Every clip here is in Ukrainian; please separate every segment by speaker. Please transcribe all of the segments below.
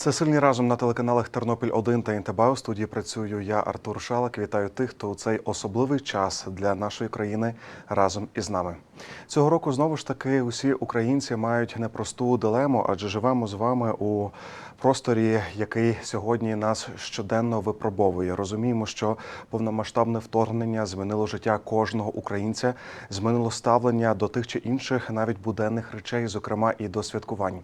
Speaker 1: Це сильні разом на телеканалах Тернопіль 1 та НТБ. У студії працюю я, Артур Шалак. Вітаю тих, хто у цей особливий час для нашої країни разом із нами. Цього року знову ж таки усі українці мають непросту дилему, адже живемо з вами у просторі, який сьогодні нас щоденно випробовує. Розуміємо, що повномасштабне вторгнення змінило життя кожного українця, змінило ставлення до тих чи інших навіть буденних речей, зокрема і до святкувань.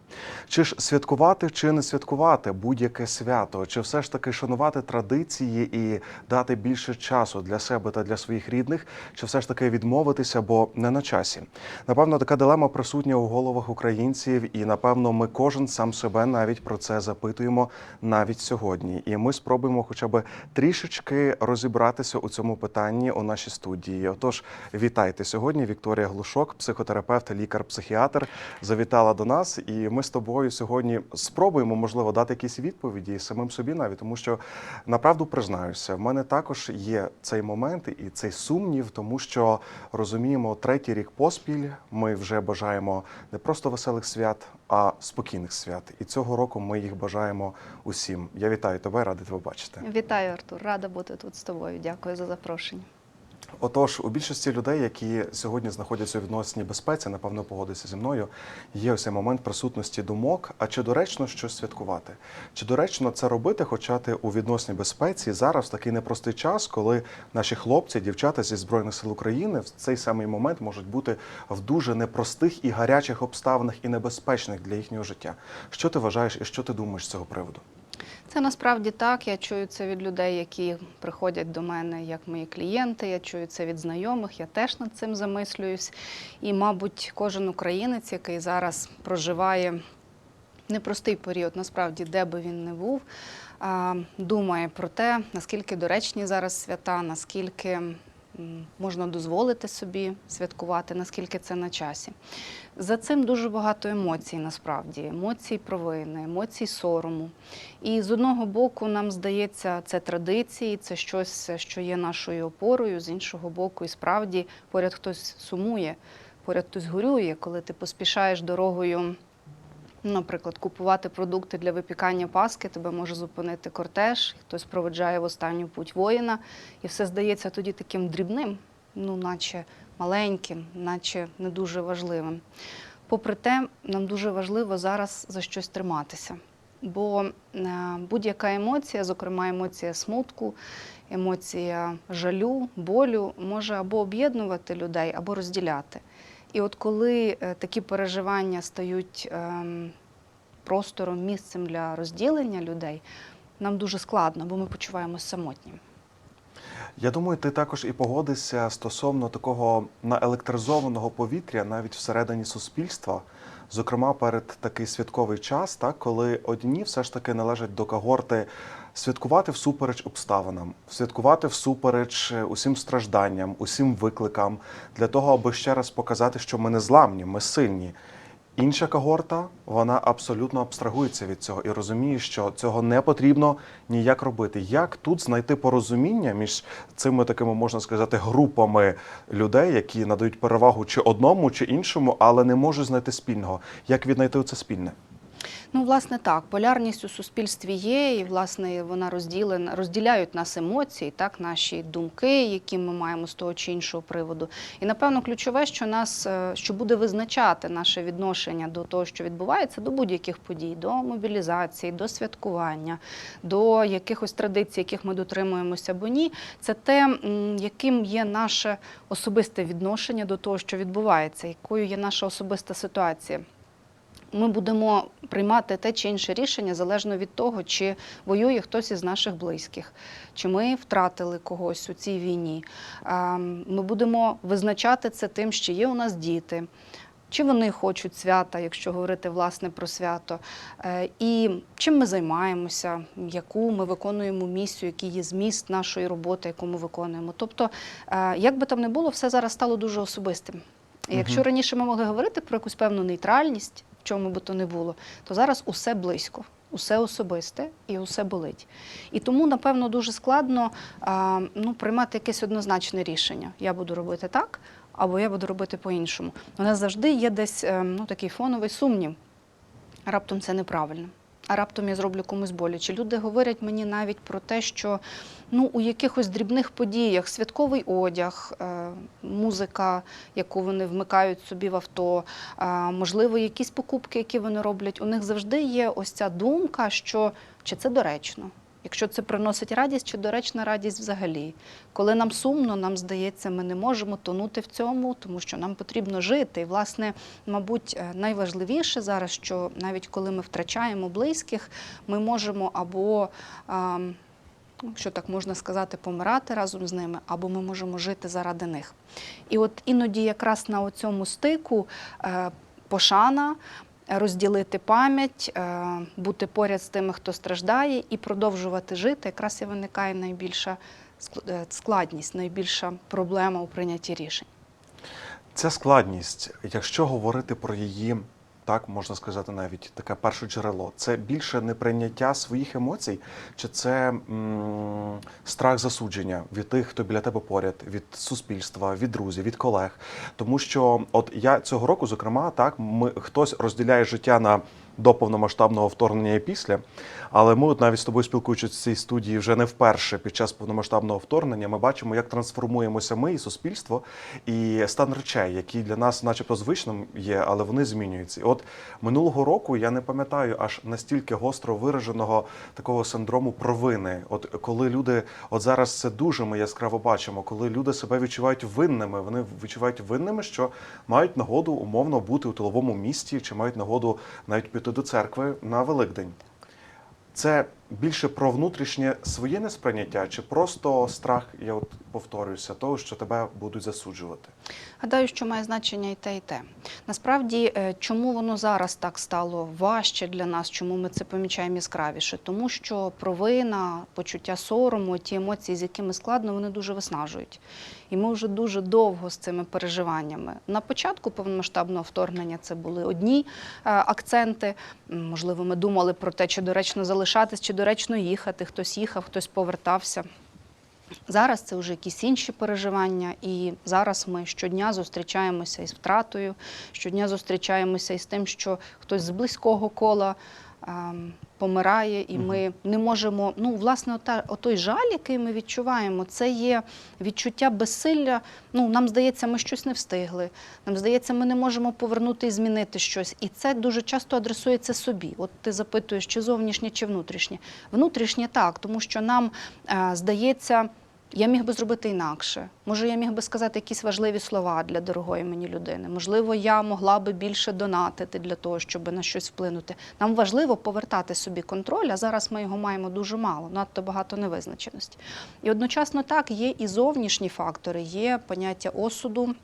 Speaker 1: Чи ж святкувати, чи не святкувати будь-яке свято, чи все ж таки шанувати традиції і дати більше часу для себе та для своїх рідних, чи все ж таки відмовитися, бо не на часі. Напевно, така дилема присутня у головах українців, і напевно, ми кожен сам себе навіть про це запитуємо навіть сьогодні. І ми спробуємо, хоча б трішечки розібратися у цьому питанні у нашій студії. Отож, вітайте сьогодні. Вікторія Глушок, психотерапевт, лікар-психіатр, завітала до нас, і ми з тобою сьогодні спробуємо, можливо, дати якісь відповіді самим собі навіть, тому що направду признаюся, в мене також є цей момент і цей сумнів, тому що розуміємо, третій рік поспіль ми вже бажаємо не просто веселих свят, а спокійних свят. І цього року ми їх бажаємо усім. Я вітаю тебе, радий тебе бачити.
Speaker 2: Вітаю, Артур. Рада бути тут з тобою. Дякую за запрошення.
Speaker 1: Отож, у більшості людей, які сьогодні знаходяться у відносній безпеці, напевно, погодиться зі мною, є ось цей момент присутності думок. А чи доречно щось святкувати? Чи доречно це робити, хоча ти у відносній безпеці зараз в такий непростий час, коли наші хлопці, дівчата зі збройних сил України в цей самий момент можуть бути в дуже непростих і гарячих обставинах і небезпечних для їхнього життя? Що ти вважаєш і що ти думаєш з цього приводу?
Speaker 2: Це насправді так. Я чую це від людей, які приходять до мене як мої клієнти. Я чую це від знайомих. Я теж над цим замислююсь. І, мабуть, кожен українець, який зараз проживає непростий період, насправді, де би він не був, думає про те, наскільки доречні зараз свята, наскільки можна дозволити собі святкувати, наскільки це на часі. За цим дуже багато емоцій, насправді, емоцій провини, емоцій сорому. І з одного боку, нам здається, це традиції, це щось, що є нашою опорою. З іншого боку, і справді поряд хтось сумує, поряд хтось горює, коли ти поспішаєш дорогою. Наприклад, купувати продукти для випікання паски, тебе може зупинити кортеж, хтось проведжає в останню путь воїна, і все здається тоді таким дрібним, ну наче маленьким, наче не дуже важливим. Попри те, нам дуже важливо зараз за щось триматися. Бо е, будь-яка емоція, зокрема емоція смутку, емоція жалю, болю, може або об'єднувати людей, або розділяти. І от коли е, такі переживання стають ем, простором, місцем для розділення людей, нам дуже складно, бо ми почуваємося самотніми.
Speaker 1: Я думаю, ти також і погодишся стосовно такого наелектризованого повітря навіть всередині суспільства, зокрема перед такий святковий час, так коли одні все ж таки належать до когорти святкувати всупереч обставинам, святкувати всупереч е, усім стражданням, усім викликам, для того, аби ще раз показати, що ми не зламні, ми сильні. Інша когорта вона абсолютно абстрагується від цього і розуміє, що цього не потрібно ніяк робити. Як тут знайти порозуміння між цими такими можна сказати групами людей, які надають перевагу чи одному, чи іншому, але не можуть знайти спільного? Як віднайти це спільне?
Speaker 2: Ну, власне, так, полярність у суспільстві є, і власне вона розділена, розділяють нас емоції, так, наші думки, які ми маємо з того чи іншого приводу. І напевно ключове, що нас е, що буде визначати наше відношення до того, що відбувається, до будь-яких подій, до мобілізації, до святкування, до якихось традицій, яких ми дотримуємося або ні, це те, яким є наше особисте відношення до того, що відбувається, якою є наша особиста ситуація ми будемо приймати те чи інше рішення залежно від того, чи воює хтось із наших близьких, чи ми втратили когось у цій війні. Ми будемо визначати це тим, що є у нас діти. Чи вони хочуть свята, якщо говорити власне про свято, Е, і чим ми займаємося, яку ми виконуємо місію, який є зміст нашої роботи, яку ми виконуємо. Тобто, е, як би там не було, все зараз стало дуже особистим. І Якщо раніше ми могли говорити про якусь певну нейтральність, чому би то не було, то зараз усе близько, усе особисте і усе болить. І тому, напевно, дуже складно а, ну, приймати якесь однозначне рішення. Я буду робити так, або я буду робити по-іншому. У нас завжди є десь е, ну, такий фоновий сумнів. Раптом це неправильно. А раптом я зроблю комусь боляче. Люди говорять мені навіть про те, що ну, у якихось дрібних подіях святковий одяг, е, музика, яку вони вмикають собі в авто, можливо, якісь покупки, які вони роблять, у них завжди є ось ця думка, що чи це доречно. Якщо це приносить радість, чи доречна радість взагалі. Коли нам сумно, нам здається, ми не можемо тонути в цьому, тому що нам потрібно жити. І, власне, мабуть, е, найважливіше зараз, що навіть коли ми втрачаємо близьких, ми можемо або, ну, якщо так можна сказати, помирати разом з ними, або ми можемо жити заради них. І от іноді якраз на цьому стику е, пошана. Розділити пам'ять, е, бути поряд з тими, хто страждає, і продовжувати жити, якраз і виникає найбільша е, складність, найбільша проблема у прийнятті рішень.
Speaker 1: Ця складність, якщо говорити про її, так можна сказати, навіть таке перше джерело, це більше неприйняття своїх емоцій, чи це м, страх засудження від тих, хто біля тебе поряд, від суспільства, від друзів, від колег. Тому що, от я цього року, зокрема, так ми хтось розділяє життя на до повномасштабного вторгнення і після. Але ми, от навіть з тобою спілкуючись в цій студії, вже не вперше під час повномасштабного вторгнення, ми бачимо, як трансформуємося ми і суспільство, і стан речей, які для нас, начебто, звичним є, але вони змінюються. І от минулого року я не пам'ятаю аж настільки гостро вираженого такого синдрому провини. От коли люди, от зараз це дуже ми яскраво бачимо, коли люди себе відчувають винними, вони відчувають винними, що мають нагоду умовно бути у тиловому місті, чи мають нагоду навіть піти до церкви на Великдень. Це більше про внутрішнє своє несприйняття, чи просто страх, я от повторююся, того, що тебе будуть засуджувати.
Speaker 2: Гадаю, що має значення і те, і те. Насправді, е, чому воно зараз так стало важче для нас, чому ми це помічаємо яскравіше? Тому що провина, почуття сорому, ті емоції, з якими складно, вони дуже виснажують. І ми вже дуже довго з цими переживаннями. На початку повномасштабного вторгнення це були одні е, акценти. Можливо, ми думали про те, чи доречно залишатись, чи доречно їхати. Хтось їхав, хтось повертався. Зараз це вже якісь інші переживання, і зараз ми щодня зустрічаємося із втратою, щодня зустрічаємося із тим, що хтось з близького кола помирає, і ми не можемо. Ну, власне, ота, отой жаль, який ми відчуваємо, це є відчуття безсилля. Ну, нам здається, ми щось не встигли. Нам здається, ми не можемо повернути і змінити щось. І це дуже часто адресується собі. От ти запитуєш, чи зовнішнє, чи внутрішнє. Внутрішнє так, тому що нам е, здається. Я міг би зробити інакше. Може, я міг би сказати якісь важливі слова для дорогої мені людини. Можливо, я могла би більше донатити для того, щоб на щось вплинути. Нам важливо повертати собі контроль, а зараз ми його маємо дуже мало, надто багато невизначеності. І одночасно так є і зовнішні фактори, є поняття осуду.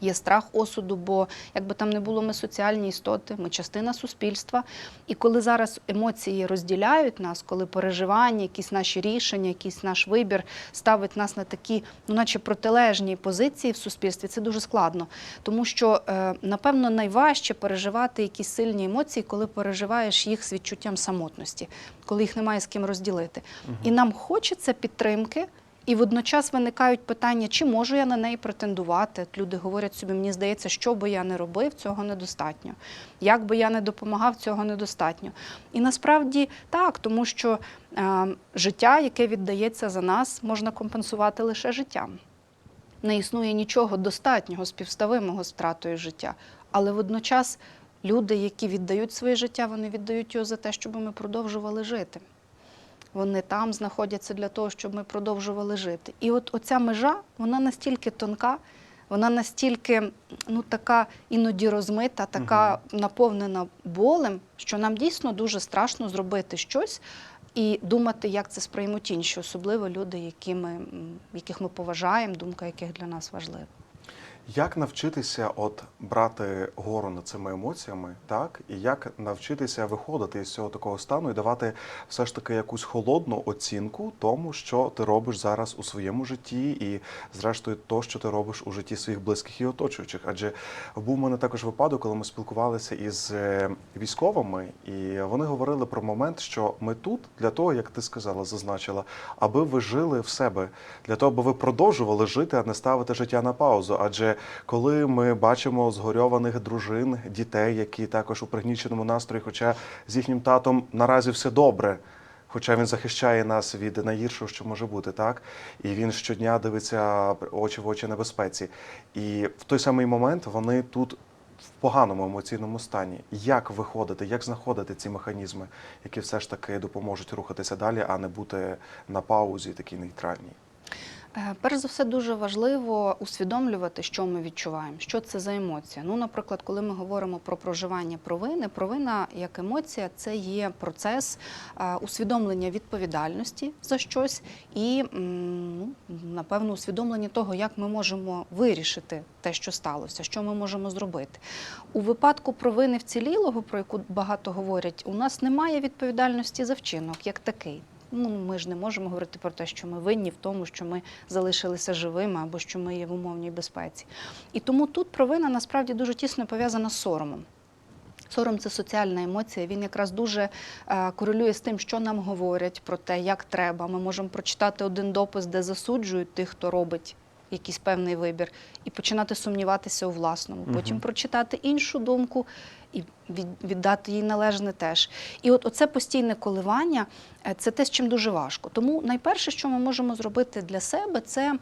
Speaker 2: Є страх осуду, бо якби там не було, ми соціальні істоти, ми частина суспільства. І коли зараз емоції розділяють нас, коли переживання, якісь наші рішення, якийсь наш вибір ставить нас на такі, ну наче протилежні позиції в суспільстві, це дуже складно. Тому що, е, напевно, найважче переживати якісь сильні емоції, коли переживаєш їх з відчуттям самотності, коли їх немає з ким розділити. І нам хочеться підтримки. І водночас виникають питання, чи можу я на неї претендувати. Люди говорять собі, мені здається, що би я не робив, цього недостатньо. Як би я не допомагав, цього недостатньо. І насправді так, тому що е, життя, яке віддається за нас, можна компенсувати лише життям. Не існує нічого достатнього, співставимого з втратою життя. Але водночас люди, які віддають своє життя, вони віддають його за те, щоб ми продовжували жити. Вони там знаходяться для того, щоб ми продовжували жити. І от оця межа, вона настільки тонка, вона настільки ну, така іноді розмита, така наповнена болем, що нам дійсно дуже страшно зробити щось і думати, як це сприймуть інші, особливо люди, які ми, яких ми поважаємо, думка яких для нас важлива.
Speaker 1: Як навчитися от брати гору над цими емоціями, так і як навчитися виходити з цього такого стану і давати все ж таки якусь холодну оцінку тому, що ти робиш зараз у своєму житті, і зрештою то, що ти робиш у житті своїх близьких і оточуючих. Адже був у мене також випадок, коли ми спілкувалися із е, військовими, і вони говорили про момент, що ми тут для того, як ти сказала, зазначила, аби ви жили в себе, для того, аби ви продовжували жити, а не ставити життя на паузу. Адже коли ми бачимо згорьованих дружин, дітей, які також у пригніченому настрої, хоча з їхнім татом наразі все добре. Хоча він захищає нас від найгіршого, що може бути, так і він щодня дивиться очі в очі небезпеці. І в той самий момент вони тут в поганому емоційному стані. Як виходити, як знаходити ці механізми, які все ж таки допоможуть рухатися далі, а не бути на паузі такій нейтральній?
Speaker 2: Е, Перш за все, дуже важливо усвідомлювати, що ми відчуваємо, що це за емоція. Ну, наприклад, коли ми говоримо про проживання провини, провина як емоція це є процес е, усвідомлення відповідальності за щось і, ну, напевно, усвідомлення того, як ми можемо вирішити те, що сталося, що ми можемо зробити. У випадку провини вцілілого, про яку багато говорять, у нас немає відповідальності за вчинок як такий. Ну, ми ж не можемо говорити про те, що ми винні в тому, що ми залишилися живими або що ми є в умовній безпеці. І тому тут провина насправді дуже тісно пов'язана з соромом. Сором це соціальна емоція. Він якраз дуже е, корелює з тим, що нам говорять про те, як треба. Ми можемо прочитати один допис, де засуджують тих, хто робить якийсь певний вибір, і починати сумніватися у власному. Потім прочитати іншу думку і віддати їй належне теж. І от оце постійне коливання е, це те, з чим дуже важко. Тому найперше, що ми можемо зробити для себе, це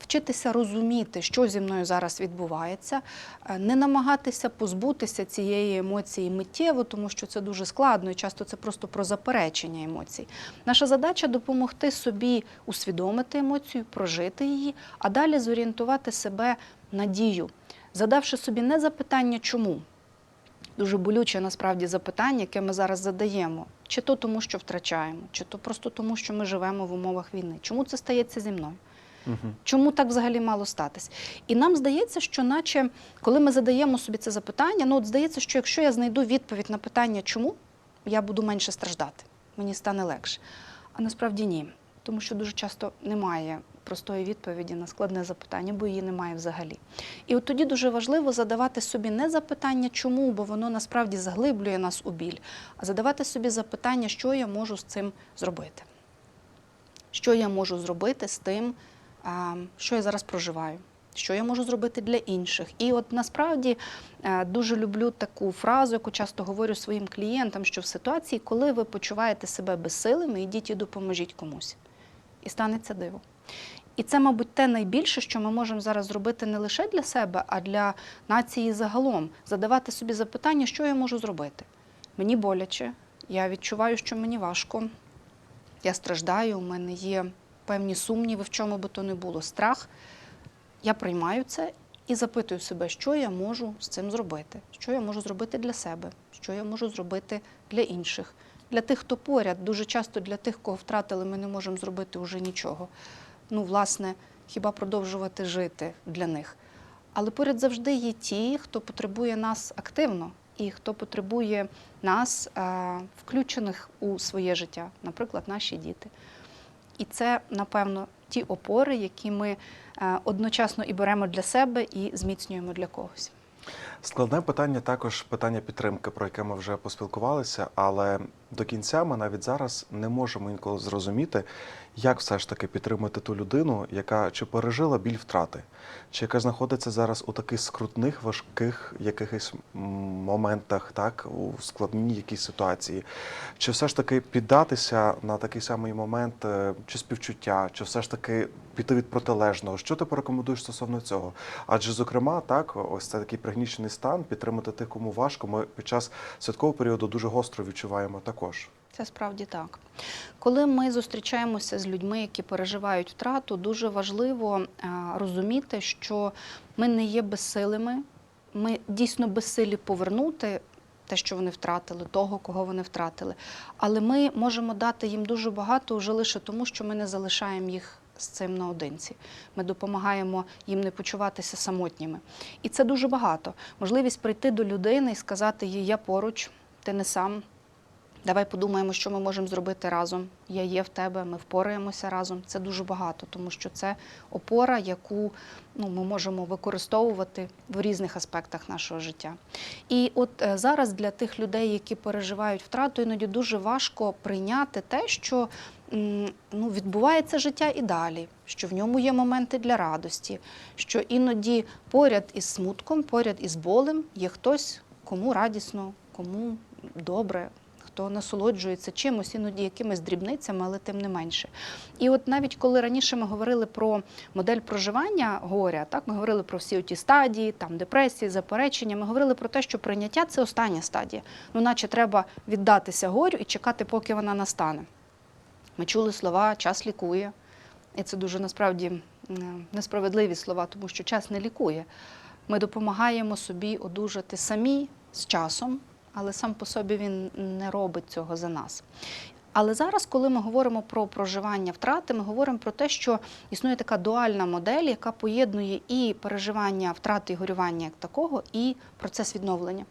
Speaker 2: вчитися розуміти, що зі мною зараз відбувається, е, не намагатися позбутися цієї емоції миттєво, тому що це дуже складно і часто це просто про заперечення емоцій. Наша задача допомогти собі усвідомити емоцію, прожити її, а далі зорієнтувати себе на дію, задавши собі не запитання, чому. Дуже болюче насправді запитання, яке ми зараз задаємо. Чи то тому, що втрачаємо, чи то просто тому, що ми живемо в умовах війни. Чому це стається зі мною?
Speaker 1: Угу.
Speaker 2: Чому так взагалі мало статись? І нам здається, що наче коли ми задаємо собі це запитання, ну от здається, що якщо я знайду відповідь на питання, чому, я буду менше страждати, мені стане легше. А насправді ні. Тому що дуже часто немає простої відповіді на складне запитання, бо її немає взагалі. І от тоді дуже важливо задавати собі не запитання, чому, бо воно насправді заглиблює нас у біль, а задавати собі запитання, що я можу з цим зробити. Що я можу зробити з тим, що я зараз проживаю, що я можу зробити для інших. І от насправді е, дуже люблю таку фразу, яку часто говорю своїм клієнтам, що в ситуації, коли ви почуваєте себе безсилими, ідіть і допоможіть комусь. І станеться диво. І це, мабуть, те найбільше, що ми можемо зараз зробити не лише для себе, а для нації загалом. Задавати собі запитання, що я можу зробити. Мені боляче, я відчуваю, що мені важко, я страждаю, у мене є певні сумніви, в чому би то не було, страх. Я приймаю це і запитую себе, що я можу з цим зробити, що я можу зробити для себе, що я можу зробити для інших, для тих, хто поряд. Дуже часто для тих, кого втратили, ми не можемо зробити вже нічого. Ну, власне, хіба продовжувати жити для них. Але поряд завжди є ті, хто потребує нас активно і хто потребує нас е, включених у своє життя, наприклад, наші діти. І це, напевно, ті опори, які ми е, одночасно і беремо для себе, і зміцнюємо для когось.
Speaker 1: Складне питання також питання підтримки, про яке ми вже поспілкувалися, але до кінця ми навіть зараз не можемо інколи зрозуміти, як все ж таки підтримати ту людину, яка чи пережила біль втрати, чи яка знаходиться зараз у таких скрутних, важких якихось моментах, так, у складній якійсь ситуації, чи все ж таки піддатися на такий самий момент, е, чи співчуття, чи все ж таки піти від протилежного. Що ти порекомендуєш стосовно цього? Адже, зокрема, так, ось це такий пригнічений стан, підтримати тих, кому важко. Ми під час святкового періоду дуже гостро відчуваємо також.
Speaker 2: Це справді так. Коли ми зустрічаємося з людьми, які переживають втрату, дуже важливо е, розуміти, що ми не є безсилими, ми дійсно безсилі повернути те, що вони втратили, того, кого вони втратили. Але ми можемо дати їм дуже багато вже лише тому, що ми не залишаємо їх з цим наодинці. Ми допомагаємо їм не почуватися самотніми. І це дуже багато. Можливість прийти до людини і сказати їй, я поруч, ти не сам. Давай подумаємо, що ми можемо зробити разом. Я є в тебе, ми впораємося разом. Це дуже багато, тому що це опора, яку ну, ми можемо використовувати в різних аспектах нашого життя. І от е, зараз для тих людей, які переживають втрату, іноді дуже важко прийняти те, що ну, відбувається життя і далі, що в ньому є моменти для радості, що іноді поряд із смутком, поряд із болем є хтось, кому радісно, кому добре, хто насолоджується чимось, іноді якимись дрібницями, але тим не менше. І от навіть коли раніше ми говорили про модель проживання горя, так ми говорили про всі ті стадії, там депресії, заперечення. Ми говорили про те, що прийняття це остання стадія. Ну, наче треба віддатися горю і чекати, поки вона настане. Ми чули слова час лікує. І це дуже насправді несправедливі слова, тому що час не лікує. Ми допомагаємо собі одужати самі з часом, але сам по собі він не робить цього за нас. Але зараз, коли ми говоримо про проживання втрати, ми говоримо про те, що існує така дуальна модель, яка поєднує і переживання втрати і горювання як такого, і процес відновлення.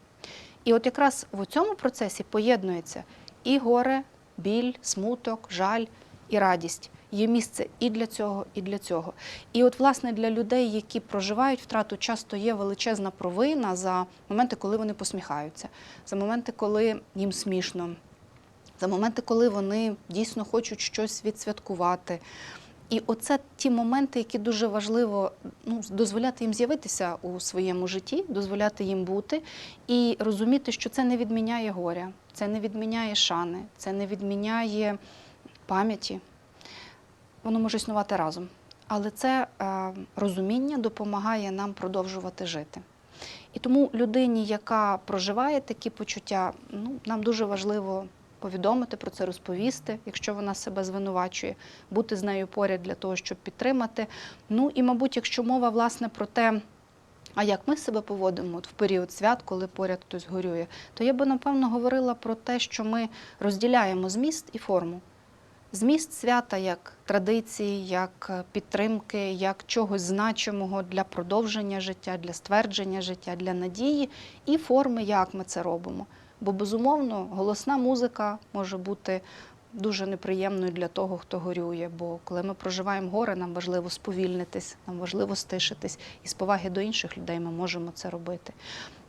Speaker 2: І от якраз в цьому процесі поєднується і горе, біль, смуток, жаль і радість. Є місце і для цього, і для цього. І от, власне, для людей, які проживають втрату, часто є величезна провина за моменти, коли вони посміхаються, за моменти, коли їм смішно, за моменти, коли вони дійсно хочуть щось відсвяткувати. І оце ті моменти, які дуже важливо ну, дозволяти їм з'явитися у своєму житті, дозволяти їм бути і розуміти, що це не відміняє горя, це не відміняє шани, це не відміняє пам'яті. Воно може існувати разом. Але це е, розуміння допомагає нам продовжувати жити. І тому людині, яка проживає такі почуття, ну, нам дуже важливо повідомити про це, розповісти, якщо вона себе звинувачує, бути з нею поряд для того, щоб підтримати. Ну і, мабуть, якщо мова власне про те, а як ми себе поводимо от в період свят, коли поряд хтось горює, то я би напевно говорила про те, що ми розділяємо зміст і форму. Зміст свята як традиції, як е, підтримки, як чогось значимого для продовження життя, для ствердження життя, для надії, і форми, як ми це робимо. Бо, безумовно, голосна музика може бути дуже неприємною для того, хто горює. Бо коли ми проживаємо горе, нам важливо сповільнитись, нам важливо стишитись, і з поваги до інших людей ми можемо це робити.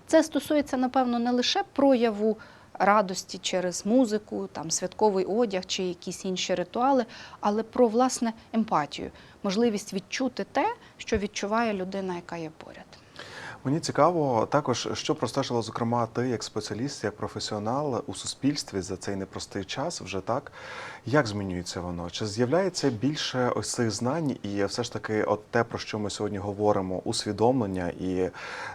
Speaker 2: Це стосується, напевно, не лише прояву радості через музику, там святковий одяг чи якісь інші ритуали, але про власне емпатію, можливість відчути те, що відчуває людина, яка є поряд.
Speaker 1: Мені цікаво також, що простежила, зокрема, ти як спеціаліст, як професіонал у суспільстві за цей непростий час, вже так. Як змінюється воно? Чи з'являється більше ось цих знань, і все ж таки, от те, про що ми сьогодні говоримо, усвідомлення, і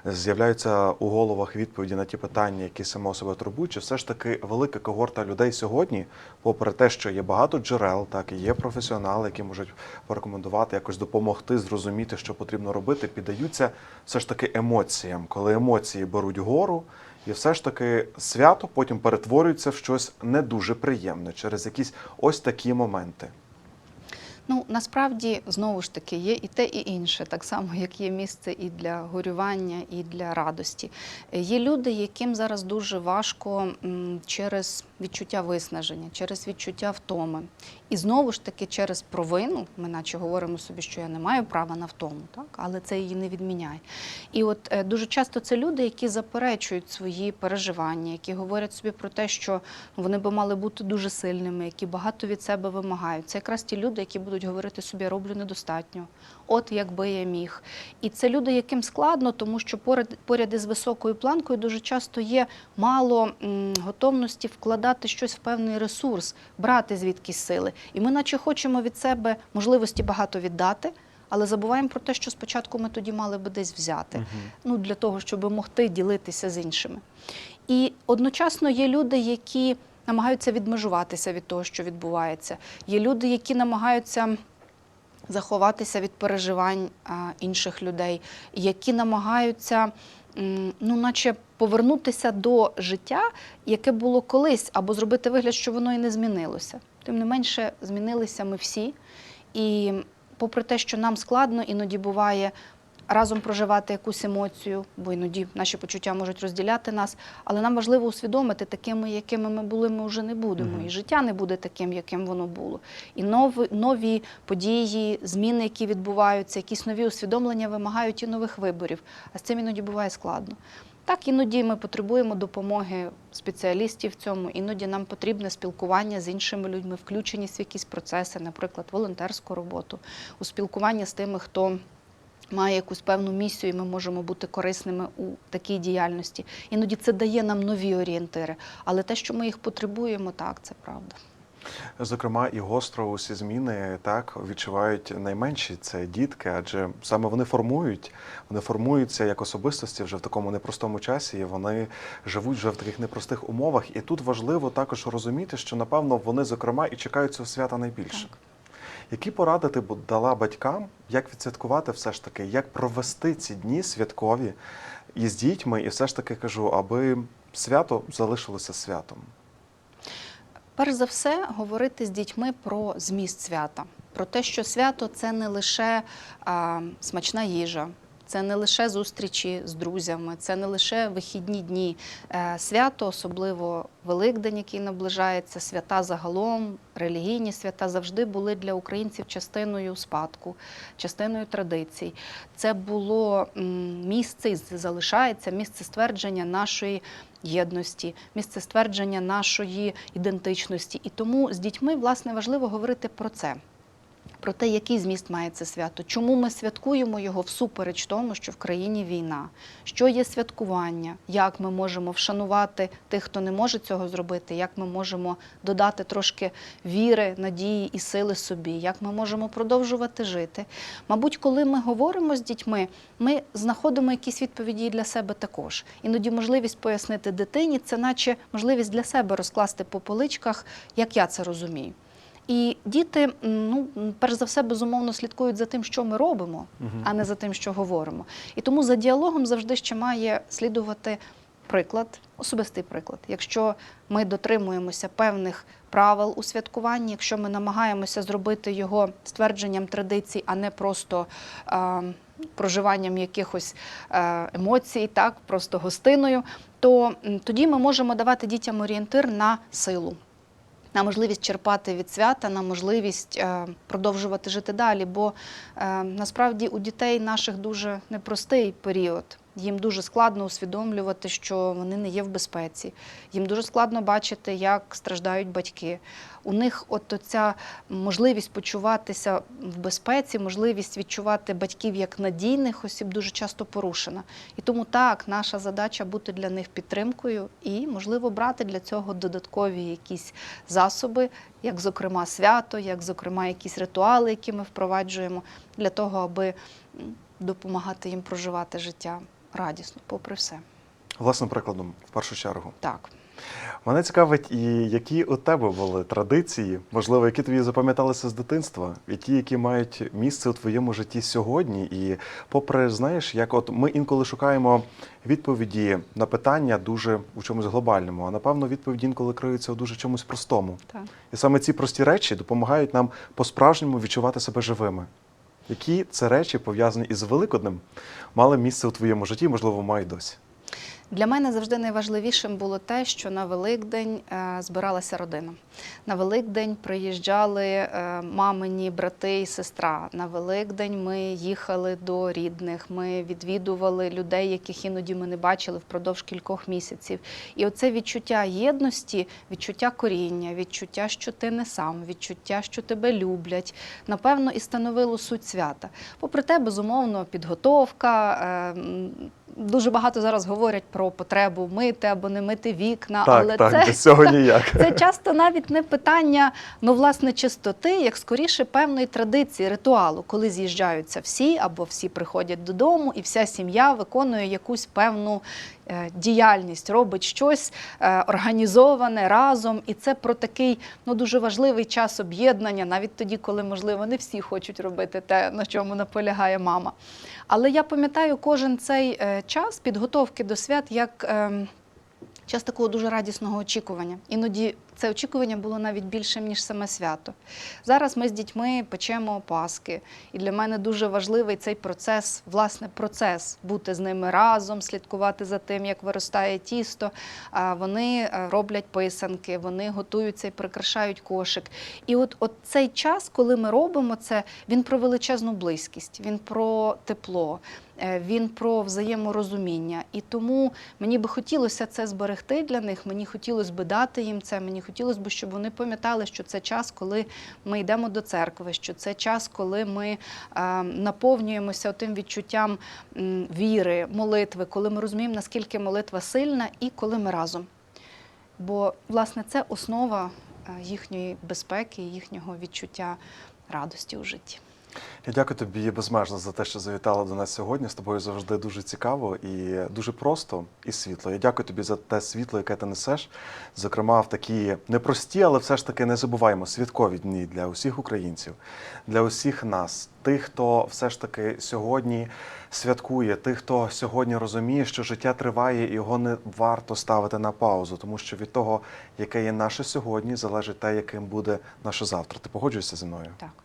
Speaker 1: з'являються у головах відповіді на ті питання, які само себе турбують, чи все ж таки велика когорта людей сьогодні, попри те, що є багато джерел, так і є професіонали, які можуть порекомендувати, якось допомогти зрозуміти, що потрібно робити, піддаються все ж таки емоціям, коли емоції беруть гору, і все ж таки свято потім перетворюється в щось не дуже приємне через якісь ось такі моменти.
Speaker 2: Ну насправді знову ж таки є і те, і інше, так само як є місце і для горювання, і для радості. Є люди, яким зараз дуже важко через відчуття виснаження, через відчуття втоми. І знову ж таки через провину, ми наче говоримо собі, що я не маю права на втому, так? але це її не відміняє. І от е, дуже часто це люди, які заперечують свої переживання, які говорять собі про те, що вони би мали бути дуже сильними, які багато від себе вимагають. Це якраз ті люди, які будуть говорити собі, роблю недостатньо. От якби я міг. І це люди, яким складно, тому що поряд, поряд із високою планкою дуже часто є мало готовності вкладати щось в певний ресурс, брати звідкись сили. І ми, наче хочемо від себе можливості багато віддати. Але забуваємо про те, що спочатку ми тоді мали би десь взяти, ну для того, щоб могти ділитися з іншими. І одночасно є люди, які намагаються відмежуватися від того, що відбувається. Є люди, які намагаються заховатися від переживань інших людей, які намагаються, ну, наче повернутися до життя, яке було колись, або зробити вигляд, що воно і не змінилося. Тим не менше, змінилися ми всі. І попри те, що нам складно, іноді буває разом проживати якусь емоцію, бо іноді наші почуття можуть розділяти нас. Але нам важливо усвідомити, такими, якими ми були, ми вже не будемо.
Speaker 1: Мгм.
Speaker 2: І життя не буде таким, яким воно було. І нові, нові події, зміни, які відбуваються, якісь нові усвідомлення вимагають і нових виборів. А з цим іноді буває складно. Так, іноді ми потребуємо допомоги спеціалістів в цьому, іноді нам потрібне спілкування з іншими людьми, включеність в якісь процеси, наприклад, волонтерську роботу, у спілкування з тими, хто має якусь певну місію, і ми можемо бути корисними у такій діяльності. Іноді це дає нам нові орієнтири. Але те, що ми їх потребуємо, так, це правда.
Speaker 1: Зокрема, і гостро усі зміни так відчувають найменші це дітки, адже саме вони формують, вони формуються як особистості вже в такому непростому часі. і Вони живуть вже в таких непростих умовах. І тут важливо також розуміти, що напевно вони, зокрема, і чекають цього свята найбільше.
Speaker 2: Так.
Speaker 1: Які поради ти дала батькам, як відсвяткувати все ж таки, як провести ці дні святкові із дітьми, і все ж таки кажу, аби свято залишилося святом?
Speaker 2: Перш за все, говорити з дітьми про зміст свята, про те, що свято це не лише а, смачна їжа. Це не лише зустрічі з друзями, це не лише вихідні дні. Е, Свято, особливо Великдень, який наближається, свята загалом, релігійні свята завжди були для українців частиною спадку, частиною традицій. Це було місце і залишається місце ствердження нашої єдності, місце ствердження нашої ідентичності. І тому з дітьми власне важливо говорити про це. Про те, який зміст має це свято, чому ми святкуємо його всупереч тому, що в країні війна, що є святкування, як ми можемо вшанувати тих, хто не може цього зробити, як ми можемо додати трошки віри, надії і сили собі, як ми можемо продовжувати жити. Мабуть, коли ми говоримо з дітьми, ми знаходимо якісь відповіді для себе також. Іноді можливість пояснити дитині це, наче можливість для себе розкласти по поличках, як я це розумію. І діти, ну перш за все, безумовно слідкують за тим, що ми робимо, а не за тим, що говоримо. І тому за діалогом завжди ще має слідувати приклад, особистий приклад. Якщо ми дотримуємося певних правил у святкуванні, якщо ми намагаємося зробити його ствердженням традицій, а не просто а, проживанням якихось емоцій, так просто гостиною, то тоді ми можемо давати дітям орієнтир на силу на можливість черпати від свята, на можливість е, продовжувати жити далі. Бо е, насправді у дітей наших дуже непростий період. Їм дуже складно усвідомлювати, що вони не є в безпеці. Їм дуже складно бачити, як страждають батьки. У них от ця можливість почуватися в безпеці, можливість відчувати батьків як надійних осіб дуже часто порушена. І тому так, наша задача бути для них підтримкою і, можливо, брати для цього додаткові якісь засоби, як, зокрема, свято, як, зокрема, якісь ритуали, які ми впроваджуємо, для того, аби допомагати їм проживати життя радісно, попри все.
Speaker 1: Власним прикладом, в першу чергу.
Speaker 2: Так.
Speaker 1: Мене цікавить, і які у тебе були традиції, можливо, які тобі запам'яталися з дитинства, і ті, які мають місце у твоєму житті сьогодні. І попри, знаєш, як от ми інколи шукаємо відповіді на питання дуже у чомусь глобальному, а напевно відповіді інколи криються у дуже чомусь простому.
Speaker 2: так.
Speaker 1: І саме ці прості речі допомагають нам по-справжньому відчувати себе живими. Які це речі пов'язані із Великоднем, мали місце у твоєму житті, можливо, мають досі.
Speaker 2: Для мене завжди найважливішим було те, що на Великдень е, збиралася родина. На Великдень приїжджали е, мамині брати і сестра. На Великдень ми їхали до рідних, ми відвідували людей, яких іноді ми не бачили впродовж кількох місяців. І оце відчуття єдності, відчуття коріння, відчуття, що ти не сам, відчуття, що тебе люблять, напевно, і становило суть свята. Попри те, безумовно, підготовка. Дуже багато зараз говорять про потребу мити або не мити вікна,
Speaker 1: Так,
Speaker 2: але
Speaker 1: так,
Speaker 2: це,
Speaker 1: без цього ніяк.
Speaker 2: це часто навіть не питання ну, власне, чистоти, як скоріше певної традиції, ритуалу, коли з'їжджаються всі або всі приходять додому, і вся сім'я виконує якусь певну діяльність, робить щось е, організоване разом. І це про такий ну, дуже важливий час об'єднання, навіть тоді, коли, можливо, не всі хочуть робити те, на чому наполягає мама. Але я пам'ятаю кожен цей е, час підготовки до свят як. Час такого дуже радісного очікування. Іноді це очікування було навіть більшим, ніж саме свято. Зараз ми з дітьми печемо паски, і для мене дуже важливий цей процес, власне, процес бути з ними разом, слідкувати за тим, як виростає тісто. Вони е, роблять писанки, вони готуються і прикрашають кошик. І от, от цей час, коли ми робимо це, він про величезну близькість, він про тепло. Е, Він про взаєморозуміння. І тому мені би хотілося це зберегти для них. Мені хотілося би дати їм це. Мені хотілося б, щоб вони пам'ятали, що це час, коли ми йдемо до церкви, що це час, коли ми е, наповнюємося тим відчуттям віри, молитви, коли ми розуміємо, наскільки молитва сильна, і коли ми разом. Бо, власне, це основа е, їхньої безпеки, їхнього відчуття радості у житті.
Speaker 1: Я дякую тобі безмежно за те, що завітала до нас сьогодні. З тобою завжди дуже цікаво і дуже просто і світло. Я дякую тобі за те світло, яке ти несеш. Зокрема, в такі непрості, але все ж таки не забуваємо святкові дні для усіх українців, для усіх нас, тих, хто все ж таки сьогодні святкує, тих, хто сьогодні розуміє, що життя триває і його не варто ставити на паузу, тому що від того, яке є наше сьогодні, залежить те, яким буде наше завтра. Ти погоджуєшся зі мною?
Speaker 2: Так.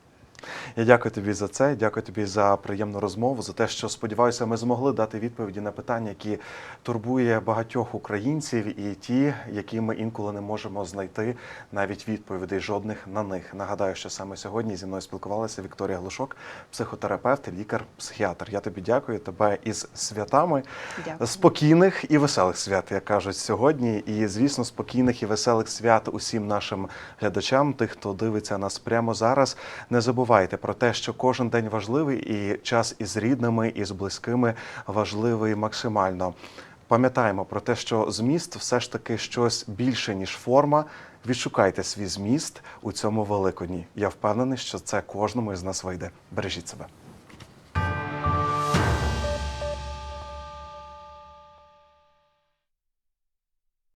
Speaker 1: Я дякую тобі за це. Дякую тобі за приємну розмову, за те, що сподіваюся, ми змогли дати відповіді на питання, які турбує багатьох українців, і ті, які ми інколи не можемо знайти навіть відповідей жодних на них. Нагадаю, що саме сьогодні зі мною спілкувалася Вікторія Глушок, психотерапевт, лікар, психіатр. Я тобі дякую тебе із святами.
Speaker 2: Дякую.
Speaker 1: Спокійних і веселих свят, як кажуть сьогодні. І звісно, спокійних і веселих свят усім нашим глядачам, тих, хто дивиться нас прямо зараз. Не забувайте про те, що кожен день важливий, і час із рідними і з близькими важливий максимально. Пам'ятаємо про те, що зміст все ж таки щось більше ніж форма. Відшукайте свій зміст у цьому великодні. Я впевнений, що це кожному із нас вийде. Бережіть себе.